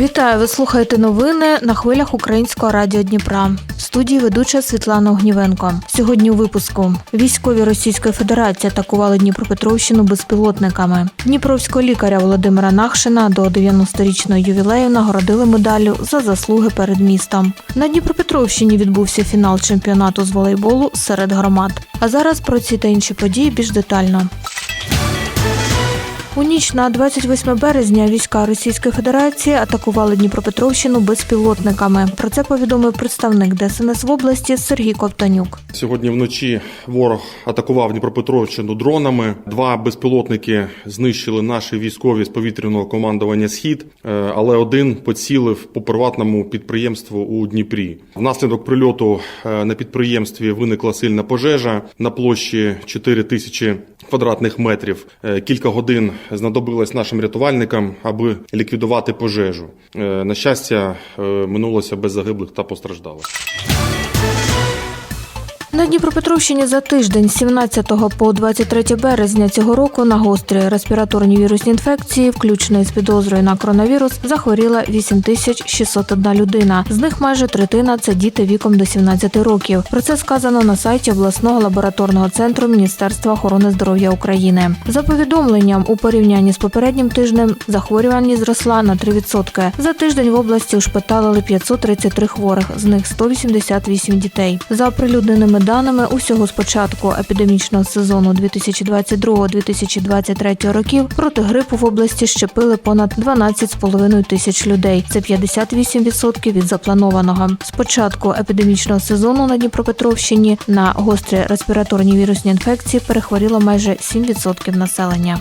Вітаю! Ви слухаєте новини на хвилях Українського радіо Дніпра. В студії ведуча Світлана Огнівенко. Сьогодні у випуску військові Російської Федерації атакували Дніпропетровщину безпілотниками. Дніпровського лікаря Володимира Нахшина до 90-річного ювілею нагородили медаллю за заслуги перед містом. На Дніпропетровщині відбувся фінал чемпіонату з волейболу серед громад. А зараз про ці та інші події більш детально. У ніч на 28 березня війська Російської Федерації атакували Дніпропетровщину безпілотниками. Про це повідомив представник ДСНС в області Сергій Ковтанюк. Сьогодні вночі ворог атакував Дніпропетровщину дронами. Два безпілотники знищили наші військові з повітряного командування Схід, е, але один поцілив по приватному підприємству у Дніпрі. Внаслідок прильоту е, на підприємстві виникла сильна пожежа на площі 4 тисячі квадратних метрів. Е, Кілька годин знадобилось нашим рятувальникам, аби ліквідувати пожежу. Е, На щастя, е, минулося без загиблих та постраждалих. На Дніпропетровщині за тиждень з 17 по 23 березня цього року на гострі респіраторні вірусні інфекції, включно із підозрою на коронавірус, захворіла 8601 людина. З них майже третина це діти віком до 17 років. Про це сказано на сайті обласного лабораторного центру Міністерства охорони здоров'я України. За повідомленням, у порівнянні з попереднім тижнем захворюваність зросла на 3%. За тиждень в області ушпиталили 533 хворих, з них 188 дітей. За оприлюдненими даними, усього з початку епідемічного сезону 2022-2023 років проти грипу в області щепили понад 12,5 тисяч людей. Це 58% від запланованого. З початку епідемічного сезону на Дніпропетровщині на гострі респіраторні вірусні інфекції перехворіло майже 7% населення.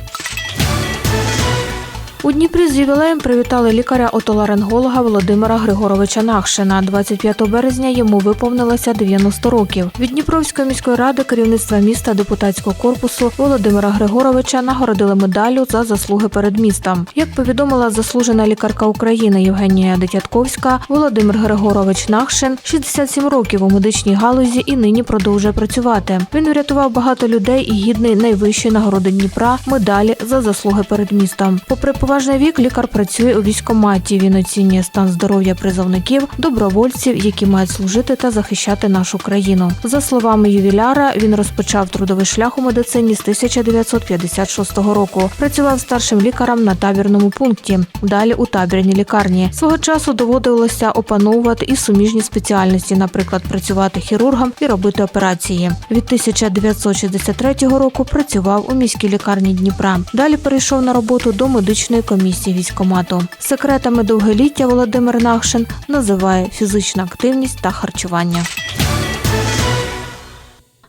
У Дніпрі з ювілеєм привітали лікаря-отоларинголога Володимира Григоровича Нахшина. 25 березня йому виповнилося 90 років. Від Дніпровської міської ради керівництва міста депутатського корпусу Володимира Григоровича нагородили медаллю за заслуги перед містом. Як повідомила заслужена лікарка України Євгенія Дитятковська, Володимир Григорович Нахшин 67 років у медичній галузі і нині продовжує працювати. Він врятував багато людей і гідний найвищої нагороди Дніпра медалі за заслуги перед містом. Попри поважний вік, лікар працює у військкоматі. Він оцінює стан здоров'я призовників, добровольців, які мають служити та захищати нашу країну. За словами ювіляра, він розпочав трудовий шлях у медицині з 1956 року. Працював старшим лікарем на табірному пункті. Далі у табірній лікарні. Свого часу доводилося опановувати і суміжні спеціальності, наприклад, працювати хірургом і робити операції. Від 1963 року працював у міській лікарні Дніпра. Далі перейшов на роботу до медичної комісії військкомату. Секретами довголіття Володимир Нахшин називає фізична активність та харчування.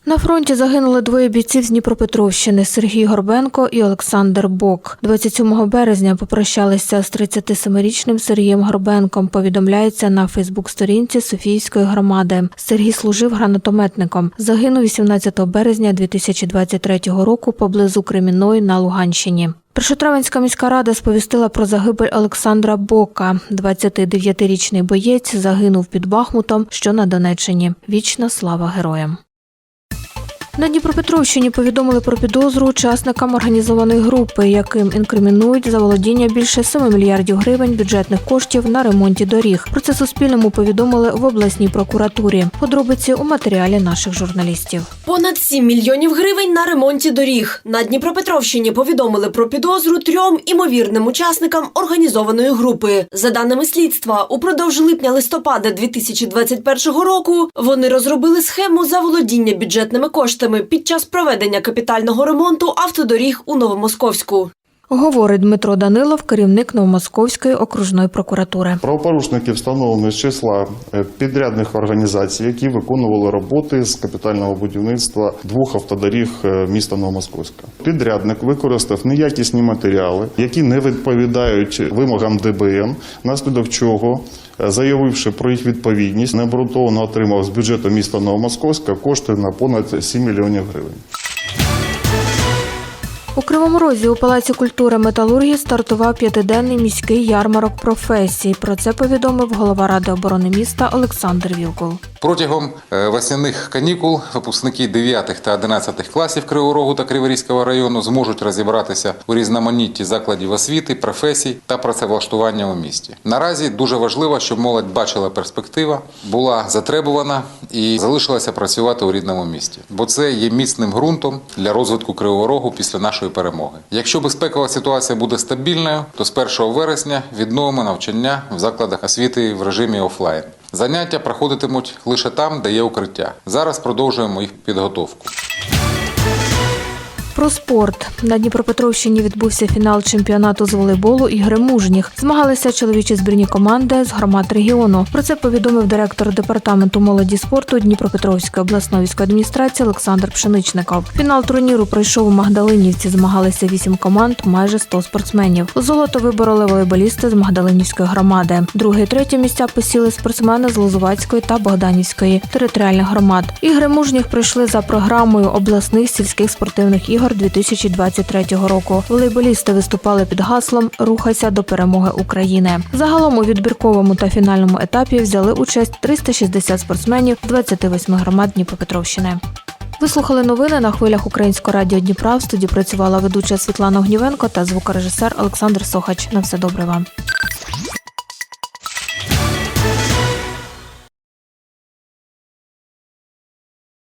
На фронті загинули двоє бійців з Дніпропетровщини Сергій Горбенко і Олександр Бок. 27 березня попрощалися з 37-річним Сергієм Горбенком. Повідомляється на Фейсбук-сторінці Софійської громади. Сергій служив гранатометником. Загинув 18 березня 2023 року поблизу Кремінної на Луганщині. Першотравенська міська рада сповістила про загибель Олександра Бока. 29-річний боєць загинув під Бахмутом, що на Донеччині. Вічна слава героям. На Дніпропетровщині повідомили про підозру учасникам організованої групи, яким інкримінують заволодіння більше 7 мільярдів гривень бюджетних коштів на ремонті доріг. Про це Суспільному повідомили в обласній прокуратурі. Подробиці у матеріалі наших журналістів. Понад 7 мільйонів гривень на ремонті доріг. На Дніпропетровщині повідомили про підозру трьом імовірним учасникам організованої групи. За даними слідства, упродовж липня-листопада 2021 року вони розробили схему заволодіння бюджетними коштами під час проведення капітального ремонту автодоріг у Новомосковську. Говорить Дмитро Данилов, керівник Новомосковської окружної прокуратури. Правопорушники встановлені з числа е, підрядних організацій, які виконували роботи з капітального будівництва двох автодоріг е, міста Новомосковська. Підрядник використав неякісні матеріали, які не відповідають вимогам ДБН, наслідок чого, е, заявивши про їх відповідність, необґрунтовано отримав з бюджету міста Новомосковська кошти на понад 7 мільйонів гривень. У Кривому Розі у Палаці культури металургії стартував п'ятиденний міський ярмарок професій. Про це повідомив голова ради оборони міста Олександр Вілкул. Протягом е, весняних канікул випускники 9 та 11 класів Кривого Рогу та Криворізького району зможуть розібратися у різноманітті закладів освіти, професій та працевлаштування у місті. Наразі дуже важливо, щоб молодь бачила перспектива, була затребувана і залишилася працювати у рідному місті, бо це є міцним ґрунтом для розвитку Кривого Рогу після нашої перемоги. Якщо безпекова ситуація буде стабільною, то з 1 вересня відновимо навчання в закладах освіти в режимі офлайн. Заняття проходитимуть лише там, де є укриття. Зараз продовжуємо їх підготовку. Про спорт на Дніпропетровщині відбувся фінал чемпіонату з волейболу ігри мужніх. Змагалися чоловічі збірні команди з громад регіону. Про це повідомив директор департаменту молоді спорту Дніпропетровської обласної військової адміністрації Олександр Пшеничников. Фінал турніру пройшов у Магдалинівці. Змагалися вісім команд, майже 100 спортсменів. Золото вибороли волейболісти з Магдалинівської громади. Друге і третє місця посіли спортсмени з Лозувацької та Богданівської територіальних громад. Ігри мужніх пройшли за програмою обласних сільських спортивних ігор 2023 року. Волейболісти виступали під гаслом Рухайся до перемоги України. Загалом у відбірковому та фінальному етапі взяли участь 360 спортсменів з 28 громад Дніпропетровщини. Ви слухали новини на хвилях Українського радіо Дніпра. В студії працювала ведуча Світлана Гнівенко та звукорежисер Олександр Сохач. На все добре вам.